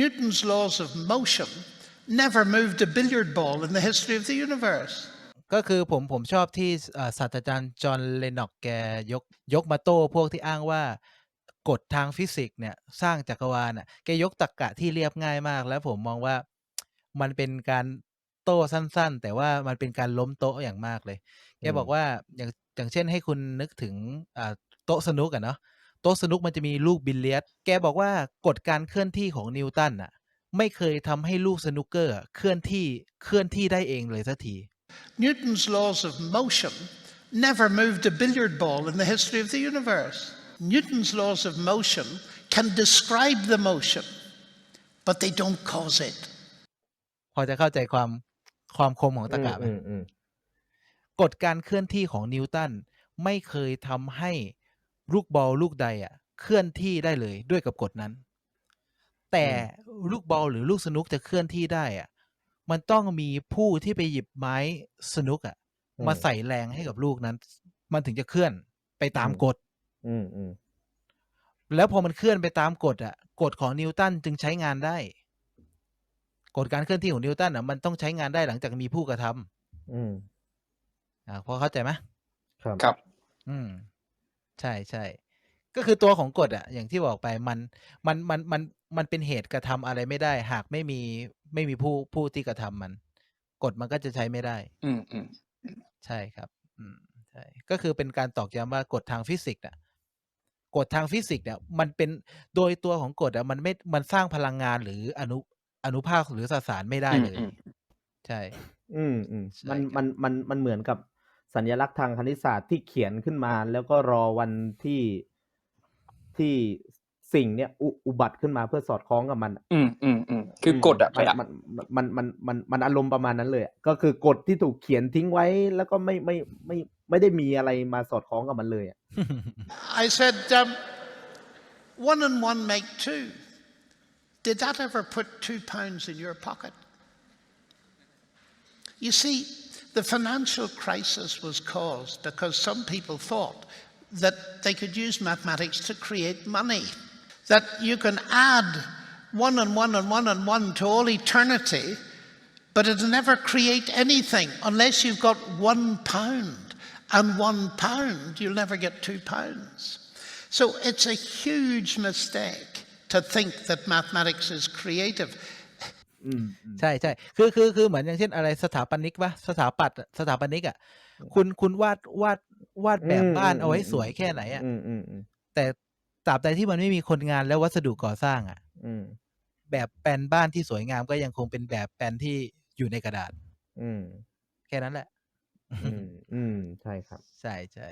Newton's laws of motion never moved a billiard ball in the history of the universe. ก็คือผมผมชอบที่ศาสตราจารย์จอห์นเลนน็อกแกยกยกมาโต้พวกที่อ้างว่ากฎทางฟิสิกส์เนี่ย สร้างจักรวาลน่ะแกยกตรรกะที่เรียบง่ายมาก แล้วผมมองว่ามันเป็นการโต้สั้น ๆ แต่ว่ามันเป็นการล้มโต๊ะอย่างมากเลย แกบอกว่าอย่างอย่างเช่นให้คุณนึกถึงโต๊ะสนุกอะเนาะ ต๊ะสนุกมันจะมีลูกบิลเลียด แกบอกว่ากฎการเคลื่อนที่ของนิวตันอะไม่เคยทำให้ลูกสนุกเกอร์อะเคลื่อนที่เคลื่อนที่ได้เองเลยสักที Newton's laws of motion never moved a billiard ball in the history of the universe. Newton's laws of motion can describe the motion, but they don't cause it. พอจะเข้าใจความความคมของตรรกะไหมอืมอืมกฎการเคลื่อนที่ของนิวตันไม่เคยทำให้ ลูกบอลลูกใดอะเคลื่อนที่ได้เลยด้วยกับกฎนั้น แต่ลูกบอลหรือลูกสนุกจะเคลื่อนที่ได้อะมันต้องมีผู้ที่ไปหยิบไม้สนุกอะมาใส่แรงให้กับลูกนั้น มันถึงจะเคลื่อนไปตามกฎอืมอืมแล้วพอมันเคลื่อนไปตามกฎอะกฎของนิวตันจึงใช้งานได้กฎการเคลื่อนที่ของนิวตันอะมันต้องใช้งานได้หลังจากมีผู้กระทำอืมอ่าพอเข้าใจไหมครับครับ อืม ใช่ใช่ก็คือตัวของกฎอะอย่างที่บอกไป มัน มัน มัน มัน มันเป็นเหตุกระทำอะไรไม่ได้ หากไม่มี ไม่มีผู้ ผู้ที่กระทำมัน กฎมันก็จะใช้ไม่ได้ อืมอืม ใช่ครับ อืม ใช่ ก็คือเป็นการตอกย้ำว่ากฎทางฟิสิกส์อะ กฎทางฟิสิกส์เนี่ย มันเป็น โดยตัวของกฎอะมันไม่ มันสร้างพลังงาน หรืออนุ อนุภาค หรือสสารไม่ได้เลยอืมใช่ อืมอืมใช่มัน ครับมันมัน มันเหมือนกับ สัญลักษณ์ทางคณิตศาสตร์ที่เขียนขึ้นมา แล้วก็รอวันที่ที่สิ่งเนี้ยอุอุบัติขึ้นมาเพื่อสอดคล้องกับมัน อืมอืมอืมคือกฎอะมันไปอะมันมันมันมันมันอารมณ์ประมาณนั้นเลยอะก็คือกฎที่ถูกเขียนทิ้งไว้ แล้วก็ไม่ไม่ไม่ไม่ได้มีอะไรมาสอดคล้องกับมันเลยอะ I said, um, one and one make two. Did that ever put two pounds in your pocket? You see, the financial crisis was caused because some people thought that they could use mathematics to create money, that you can add one and one and one and one to all eternity, but it'll never create anything unless you've got one pound. And one pound, you'll never get two pounds. So it's a huge mistake to think that mathematics is creative. อืมอืมใช่ใช่คือคือคือเหมือนอย่างเช่นอะไรสถาปนิกปะสถาปัตย์อะสถาปนิกอะคุณคุณวาดวาดวาดแบบอืมบ้านอืมเอาไว้อืมสวยแค่ไหนอะอืมอืมอืมแต่ตราบใดที่มันไม่มีคนงานและวัสดุก่อสร้างอะ อืมแบบแปลนบ้านที่สวยงามก็ยังคงเป็นแบบแปลนที่อยู่ในกระดาษ อืมแค่นั้นแหละ อืมอืมใช่ครับ ใช่ใช่